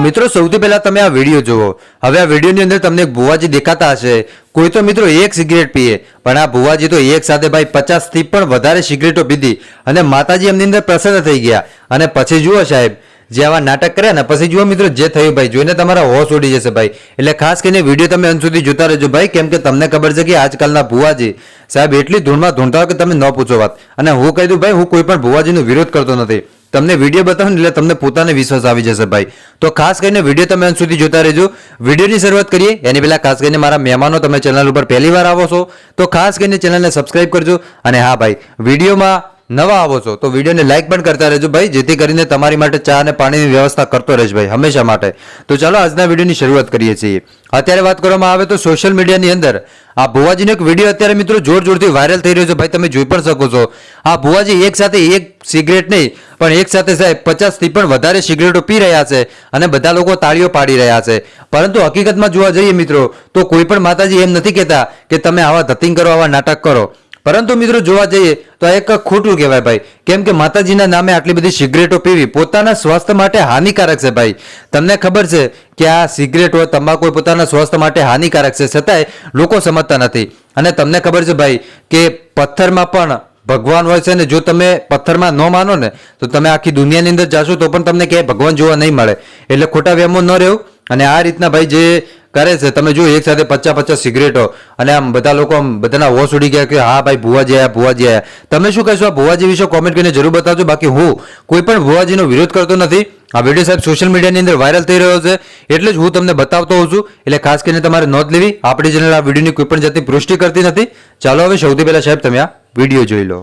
મિત્રો, સૌથી પહેલા તમે આ વીડિયો જુઓ. હવે આ વિડીયોની અંદર તમને ભુવાજી દેખાતા હશે. કોઈ તો મિત્રો એક સિગરેટ પીએ, પણ આ ભુવાજી તો એક સાથે ભાઈ પચાસથી પણ વધારે સિગરેટો પીધી અને માતાજી એમની અંદર પ્રસન્ન થઈ ગયા. અને પછી જુઓ સાહેબ, જે આવા નાટક કર્યા ને, પછી જુઓ મિત્રો જે થયું ભાઈ, જોઈને તમારા હોશ ઉડી જશે ભાઈ. એટલે ખાસ કરીને વીડિયો તમે અંત સુધી જોતા રહેજો ભાઈ, કેમ કે તમને ખબર છે કે આજકાલના ભુવાજી, સાહેબ એટલી ધૂળમાં ધૂંઢતા કે તમે ન પૂછો વાત. અને હું કહી દઉં ભાઈ, હું કોઈ પણ ભુવાજીનો વિરોધ કરતો નથી. તમને વીડિયો બતાવો ને, એટલે તમને પોતાને વિશ્વાસ આવી જશે ભાઈ. તો ખાસ કરીને વીડિયો તમે અંત સુધી જોતા રહેજો. વિડીયોની શરૂઆત કરીએ, એની પહેલાં ખાસ કરીને મારા મહેમાનો તમે ચેનલ ઉપર પહેલી વાર આવો છો, તો ખાસ કરીને ચેનલને સબસ્ક્રાઇબ કરજો. અને હા ભાઈ વિડીયોમાં નવા આવો છો, તો વિડીયોને લાઇક પણ કરતા રહેજો ભાઈ, જેથી કરીને તમારી માટે ચા અને પાણીની વ્યવસ્થા કરતો રહેજો ભાઈ, હંમેશા માટે. તો ચાલો આજના વિડીયોની શરૂઆત કરીએ છીએ. અત્યારે વાત કરવામાં આવે તો સોશિયલ મીડિયાની અંદર, આ ભુવાજીનો એક વીડિયો અત્યારે મિત્રો જોર જોરથી વાયરલ થઈ રહ્યો છે ભાઈ, તમે જોઈ પણ શકો છો. આ ભુવાજી એક સાથે એક સિગરેટ નહીં, પણ એક સાથે સાહેબ પચાસથી પણ વધારે સિગરેટો પી રહ્યા છે અને બધા લોકો તાળીઓ પાડી રહ્યા છે. પરંતુ હકીકતમાં જોવા જઈએ મિત્રો, તો કોઈ પણ માતાજી એમ નથી કહેતા કે તમે આવા ધતિંગ કરો, આવા નાટક કરો. પરંતુ મિત્રો જોવા જઈએ તો આ એક ખોટું કહેવાય ભાઈ. કેમ કે માતાજીના નામે આટલી બધી સિગરેટો પીવી પોતાના સ્વાસ્થ્ય માટે હાનિકારક છે ભાઈ. તમને ખબર છે કે આ સિગરેટ તમાકુ પોતાના સ્વાસ્થ્ય માટે હાનિકારક છે. છતાંય લોકો સમજતા નથી. અને તમને ખબર છે ભાઈ કે પથ્થરમાં પણ ભગવાન હોય છે ને જો તમે પથ્થરમાં ન માનો ને, તો તમે આખી દુનિયાની અંદર જાશો તો પણ તમને ક્યાંય ભગવાન જોવા નહીં મળે. એટલે ખોટા વ્યામો ન રહેવું. અને આ રીતના ભાઈ જે કરે છે. તમે જો એક સાથે પચાસ પચાસ સિગરેટો અને આમ બધા લોકો આમ બધાના હોશ ઉડી ગયા કે, હા ભાઈ, ભુવાજી આયા ભુવાજી આયા. તમે શું કહેશો? આ ભુવાજી વિશે કોમેન્ટ કરીને જરૂર બતાવજો. બાકી હું કોઈ પણ ભુવાજીનો વિરોધ કરતો નથી. આ વીડિયો સાહેબ સોશિયલ મીડિયાની અંદર વાયરલ થઈ રહ્યો છે. એટલે જ હું તમને બતાવતો હોઉં છું. એટલે ખાસ કરીને તમારે નોંધ લેવી, આપણી ચેનલ આ વિડીયોની કોઈ પણ જાતની પુષ્ટિ કરતી નથી. ચાલો હવે સૌથી પહેલાં સાહેબ તમે આ વીડિયો જોઈ લો.